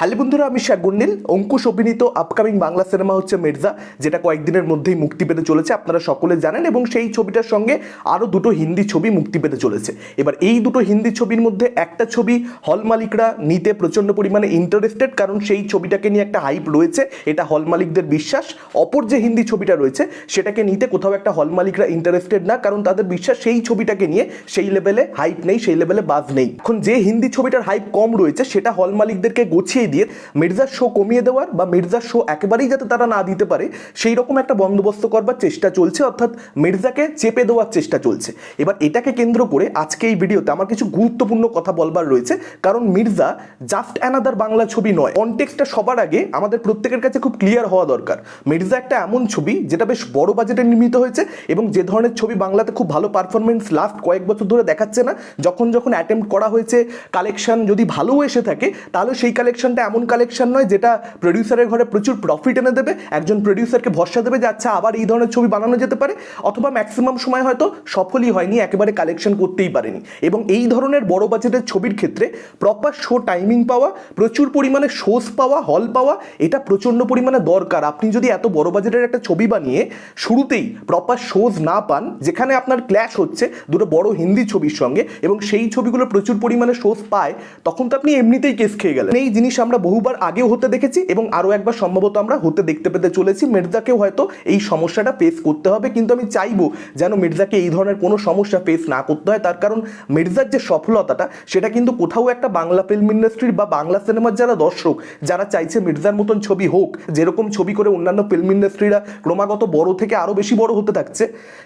Hello বন্ধুরা, আমি শাগুন্নিল অঙ্কুশ অভিনীত আপকামিং বাংলা সিনেমা হচ্ছে মির্জা, যেটা কয়েকদিনের মধ্যেই মুক্তি পেতে চলেছে, আপনারা সকলে জানেন, এবং সেই ছবিটার সঙ্গে আরও দুটো হিন্দি ছবি মুক্তি পেতে চলেছে। এবার এই দুটো হিন্দি ছবির মধ্যে একটা ছবি হল মালিকরা নিতে প্রচণ্ড পরিমাণে ইন্টারেস্টেড কারণ সেই ছবিটাকে নিয়ে একটা হাইপ রয়েছে, এটা হল মালিকদের বিশ্বাস। অপর যে হিন্দি ছবিটা রয়েছে, সেটাকে নিতে কোথাও একটা হল মালিকরা ইন্টারেস্টেড না, কারণ তাদের বিশ্বাস সেই ছবিটাকে নিয়ে সেই লেভেলে হাইপ নেই, সেই লেভেলে বাজ নেই। এখন যে হিন্দি ছবিটার হাইপ কম রয়েছে, সেটা হল মালিকদেরকে গুছিয়ে দিয়ে মির্জার শো কমিয়ে দেওয়ার বা মির্জার শো একেবারেই যাতে তারা না দিতে পারে সেই রকম একটা বন্দোবস্ত করবার চেষ্টা চলছে, অর্থাৎ মির্জাকে চেপে দেওয়ার চেষ্টা চলছে। এবার এটাকে কেন্দ্র করে আজকে এই ভিডিওতে আমার কিছু গুরুত্বপূর্ণ কথা বলবার রয়েছে, কারণ মির্জা জাস্ট অ্যানাদার বাংলা ছবি নয়। কনটেক্সটা সবার আগে আমাদের প্রত্যেকের কাছে খুব ক্লিয়ার হওয়া দরকার। মির্জা একটা এমন ছবি যেটা বেশ বড় বাজেটে নির্মিত হয়েছে এবং যে ধরনের ছবি বাংলাতে খুব ভালো পারফরমেন্স লাস্ট কয়েক বছর ধরে দেখাচ্ছে না, যখন যখন অ্যাটেম্প করা হয়েছে কালেকশন যদি ভালোও এসে থাকে, তাহলে সেই কালেকশনটা এমন কালেকশন নয় যেটা প্রডিউসারের ঘরে প্রচুর প্রফিট এনে দেবে, একজন প্রডিউসারকে ভরসা দেবে যে আচ্ছা আবার এই ধরনের ছবি বানানো যেতে পারে, অথবা ম্যাক্সিমাম সময় হয়তো সফলই হয়নি, একেবারে কালেকশন করতেই পারেনি। এবং এই ধরনের বড় বাজেটের ছবির ক্ষেত্রে প্রপার শো টাইমিং পাওয়া, প্রচুর পরিমাণে শোজ পাওয়া হল পাওয়া, এটা প্রচণ্ড পরিমাণে দরকার। আপনি যদি এত বড় বাজেটের একটা ছবি বানিয়ে শুরুতেই প্রপার শোজ না পান, যেখানে আপনার ক্ল্যাশ হচ্ছে দুটো বড় হিন্দি ছবির সঙ্গে, এবং সেই ছবিগুলো প্রচুর পরিমাণে শোজ পায়, তখন তো আপনি এমনিতেই কেস খেয়ে গেলেন। এই জিনিস আমরা বহুবার আগেও হতে দেখেছি এবং আরও একবার সম্ভবত আমরা হতে দেখতে পেতে চলেছি। মির্জাকেও হয়তো এই সমস্যাটা ফেস করতে হবে। কিন্তু আমি চাইব যেন মির্জাকে এই ধরনের কোনো সমস্যা ফেস না করতে হয়। তার কারণ মির্জার যে সফলতাটা, সেটা কিন্তু কোথাও একটা বাংলা ফিল্ম ইন্ডাস্ট্রির বা বাংলা সিনেমার যারা দর্শক, যারা চাইছে মির্জার মতন ছবি হোক, যেরকম ছবি করে অন্যান্য ফিল্ম ইন্ডাস্ট্রিরা ক্রমাগত বড় থেকে আরও বেশি বড় হতে থাকছে,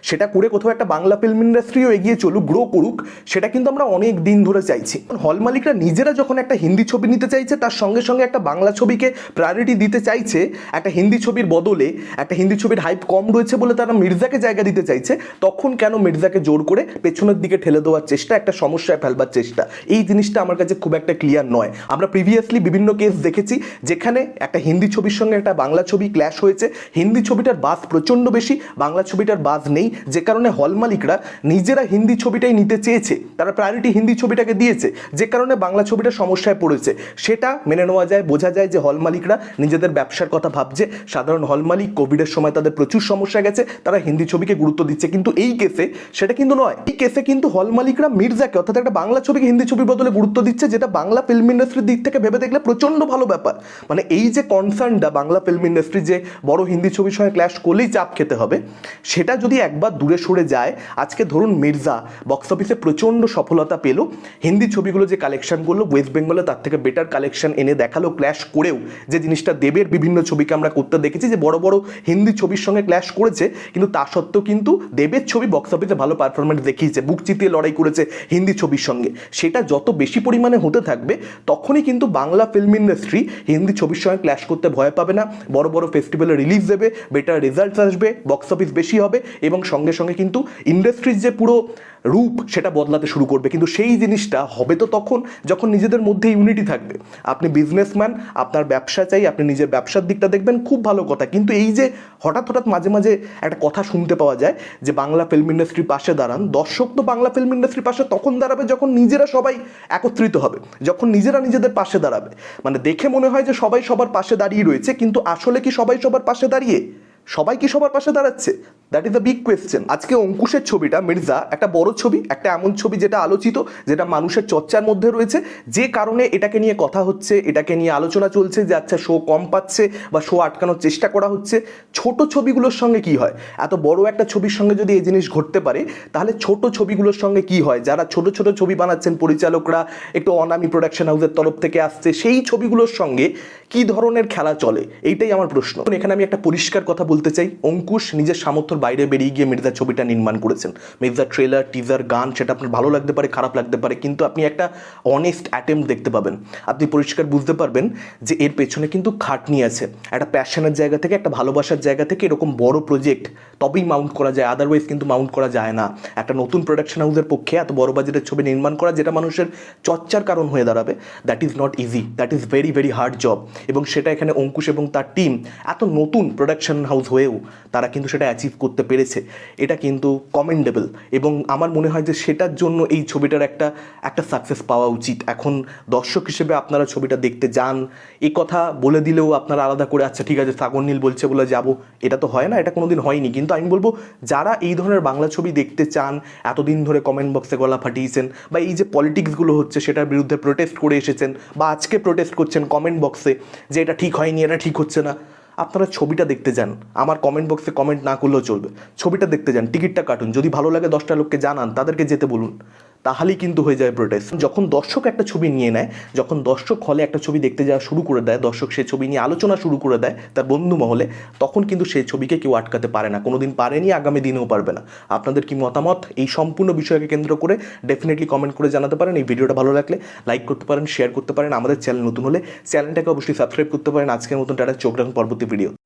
সেটা করে কোথাও একটা বাংলা ফিল্ম ইন্ডাস্ট্রিও এগিয়ে চলুক গ্রো করুক, সেটা কিন্তু আমরা অনেক দিন ধরে চাইছি। হল মালিকরা নিজেরা যখন একটা হিন্দি ছবি নিতে চাইছে, তার সঙ্গে সঙ্গে সঙ্গে একটা বাংলা ছবিকে প্রায়োরিটি দিতে চাইছে, একটা হিন্দি ছবির বদলে, একটা হিন্দি ছবির হাইপ কম রয়েছে বলে তারা মির্জাকে জায়গা দিতে চাইছে, তখন কেন মির্জাকে জোর করে পেছনের দিকে ঠেলে দেওয়ার চেষ্টা, একটা সমস্যায় ফেলবার চেষ্টা? এই জিনিসটা আমার কাছে খুব একটা ক্লিয়ার নয়। আমরা প্রিভিয়াসলি বিভিন্ন কেস দেখেছি যেখানে একটা হিন্দি ছবির সঙ্গে একটা বাংলা ছবি ক্ল্যাশ হয়েছে। হিন্দি ছবিটার বাস প্রচণ্ড বেশি, বাংলা ছবিটার বাস নেই। যে কারণে হল মালিকরা নিজেরা হিন্দি ছবিটাই নিতে চেয়েছে। তারা প্রায়োরিটি হিন্দি ছবিটাকে দিয়েছে। যে কারণে বাংলা ছবিটা সমস্যায় পড়েছে। সেটা মেনে নেওয়া যায়, বোঝা যায় যে হল মালিকরা নিজেদের ব্যবসার কথা ভাবছে। সাধারণ হল মালিক কোভিডের সময় তাদের প্রচুর সমস্যা গেছে, তারা হিন্দি ছবিকে গুরুত্ব দিচ্ছে। কিন্তু এই কেসে সেটা কিন্তু নয়। এই কেসে কিন্তু হল মালিকরা মির্জাকে, অর্থাৎ একটা বাংলা ছবিকে হিন্দি ছবির বদলে গুরুত্ব দিচ্ছে, যেটা বাংলা ফিল্ম ইন্ডাস্ট্রির দিক থেকে ভেবে দেখলে প্রচণ্ড ভালো ব্যাপার। মানে এই যে কনসার্নটা বাংলা ফিল্ম ইন্ডাস্ট্রি যে বড় হিন্দি ছবির সঙ্গে ক্ল্যাশ করলেই চাপ খেতে হবে, সেটা যদি একবার দূরে সরে যায়, আজকে ধরুন মির্জা বক্স অফিসে প্রচণ্ড সফলতা পেল। হিন্দি ছবিগুলো যে কালেকশন করল ওয়েস্ট বেঙ্গলে তার থেকে বেটার কালেকশন এনে দেখাল ক্ল্যাশ করেও যে জিনিসটা দেবের বিভিন্ন ছবিকে আমরা করতে দেখেছি, যে বড় বড় হিন্দি ছবির সঙ্গে ক্ল্যাশ করেছে, কিন্তু তা সত্ত্বেও কিন্তু দেবের ছবি বক্স অফিসে ভালো পারফরমেন্স দেখিয়েছে, বুক চিতিয়ে লড়াই করেছে হিন্দি ছবির সঙ্গে। সেটা যত বেশি পরিমাণে হতে থাকবে, তখনই কিন্তু বাংলা ফিল্ম ইন্ডাস্ট্রি হিন্দি ছবির সঙ্গে ক্ল্যাশ করতে ভয় পাবে না। বড় বড় ফেস্টিভ্যালে রিলিজ দেবে বেটার রেজাল্টস আসবে বক্স অফিস বেশি হবে, এবং সঙ্গে সঙ্গে কিন্তু ইন্ডাস্ট্রির যে পুরো রূপ, সেটা বদলাতে শুরু করবে। কিন্তু সেই জিনিসটা হবে তো তখন, যখন নিজেদের মধ্যে ইউনিটি থাকবে। আপনি বিজনেসম্যান আপনার ব্যবসা চাই, আপনি নিজের ব্যবসার দিকটা দেখবেন, খুব ভালো কথা। কিন্তু এই যে হঠাৎ হঠাৎ মাঝে মাঝে একটা কথা শুনতে পাওয়া যায় যে বাংলা ফিল্ম ইন্ডাস্ট্রির পাশে দাঁড়ান, দর্শক তো বাংলা ফিল্ম ইন্ডাস্ট্রির পাশে তখন দাঁড়াবে যখন নিজেরা সবাই একত্রিত হবে, যখন নিজেরা নিজেদের পাশে দাঁড়াবে। মানে দেখে মনে হয় যে সবাই সবার পাশে দাঁড়িয়ে রয়েছে, কিন্তু আসলে কি সবাই সবার পাশে দাঁড়িয়ে? সবাই কি সবার পাশে দাঁড়াচ্ছে? That is the big question আজকে অঙ্কুশের ছবিটা, মির্জা, একটা বড় ছবি, একটা এমন ছবি যেটা আলোচিত, যেটা মানুষের চর্চার মধ্যে রয়েছে। যে কারণে এটাকে নিয়ে কথা হচ্ছে, এটাকে নিয়ে আলোচনা চলছে যে আচ্ছা শো কম পাচ্ছে বা শো আটকানোর চেষ্টা করা হচ্ছে। ছোট ছবিগুলোর সঙ্গে কি হয়? এত বড় একটা ছবির সঙ্গে যদি এই জিনিস ঘটতে পারে, তাহলে ছোট ছবিগুলোর সঙ্গে কি হয়? যারা ছোট ছোট ছবি বানাচ্ছেন, পরিচালকরা একটু অনামি প্রোডাকশন হাউসের তরফ থেকে আসছে, সেই ছবিগুলোর সঙ্গে কি ধরনের খেলা চলে? এইটাই আমার প্রশ্ন। এখন আমি একটা পরিষ্কার কথা বলতে চাই। অঙ্কুশ নিজের সামর্থ্যর বাইরে বেরিয়ে গিয়ে মির্জা ছবিটা নির্মাণ করেছেন। মির্জা ট্রেলার টিজার গান সেটা আপনার ভালো লাগতে পারে, খারাপ লাগতে পারে, কিন্তু আপনি একটা অনেস্ট অ্যাটেম্প দেখতে পাবেন। আপনি পরিষ্কার বুঝতে পারবেন যে এর পেছনে কিন্তু খাটনি আছে। একটা প্যাশনের জায়গা থেকে, একটা ভালোবাসার জায়গা থেকে এরকম বড় প্রজেক্ট তবেই মাউন্ট করা যায় আদারওয়াইজ কিন্তু মাউন্ট করা যায় না। একটা নতুন প্রোডাকশন হাউসের পক্ষে এত বড় বাজেটের ছবি নির্মাণ করা যেটা মানুষের চর্চার কারণ হয়ে দাঁড়াবে that is not easy that is very very hard job এবং সেটা এখানে অঙ্কুশ এবং তার টিম এত নতুন প্রোডাকশন হাউস হয়েও তারা কিন্তু সেটা অ্যাচিভ করতে করতে পেরেছে, এটা কিন্তু কমেন্ডেবল এবং আমার মনে হয় যে সেটার জন্য এই ছবিটার একটা একটা সাকসেস পাওয়া উচিত। এখন দর্শক হিসেবে আপনারা ছবিটা দেখতে যান এই কথা বলে দিলেও আপনারা আলাদা করে আচ্ছা ঠিক আছে, সাগর নীল বলছে বলে যাব, এটা তো হয় না, এটা কোনোদিন হয়নি। কিন্তু আমি বলব, যারা এই ধরনের বাংলা ছবি দেখতে চান, এতদিন ধরে কমেন্ট বক্সে গলা ফাটিয়েছেন বা এই যে পলিটিক্সগুলো হচ্ছে সেটার বিরুদ্ধে প্রোটেস্ট করে এসেছেন বা আজকে প্রোটেস্ট করছেন কমেন্ট বক্সে যে এটা ঠিক হয়নি, এটা ঠিক হচ্ছে না আপনারা ছবিটা দেখতে যান। আমার কমেন্ট বক্সে কমেন্ট না করলেও চলবে। ছবিটা দেখতে যান, টিকিটটা কাটুন। যদি ভালো লাগে দশটা লোককে জানান, তাদেরকে যেতে বলুন। তাহলেই কিন্তু হয়ে যায় প্রোটেস্ট যখন দর্শক একটা ছবি নিয়ে নেয়, যখন দর্শক হলে একটা ছবি দেখতে যাওয়া শুরু করে দেয়, দর্শক সেই ছবি নিয়ে আলোচনা শুরু করে দেয় তার বন্ধু মহলে, তখন কিন্তু সেই ছবিকে কেউ আটকাতে পারে না কোনো দিন পারেনি, আগামী দিনেও পারবে না। আপনাদের কি মতামত? এই সম্পূর্ণ বিষয়কে কেন্দ্র করে ডেফিনেটলি কমেন্ট করে জানাতে পারেন। এই ভিডিওটা ভালো লাগলে লাইক করতে পারেন শেয়ার করতে পারেন। আমাদের চ্যানেল নতুন হলে চ্যানেলটাকে অবশ্যই সাবস্ক্রাইব করতে পারেন। আজকের মতন টাটা, চোখ রাখুন, পরবর্তী ভিডিও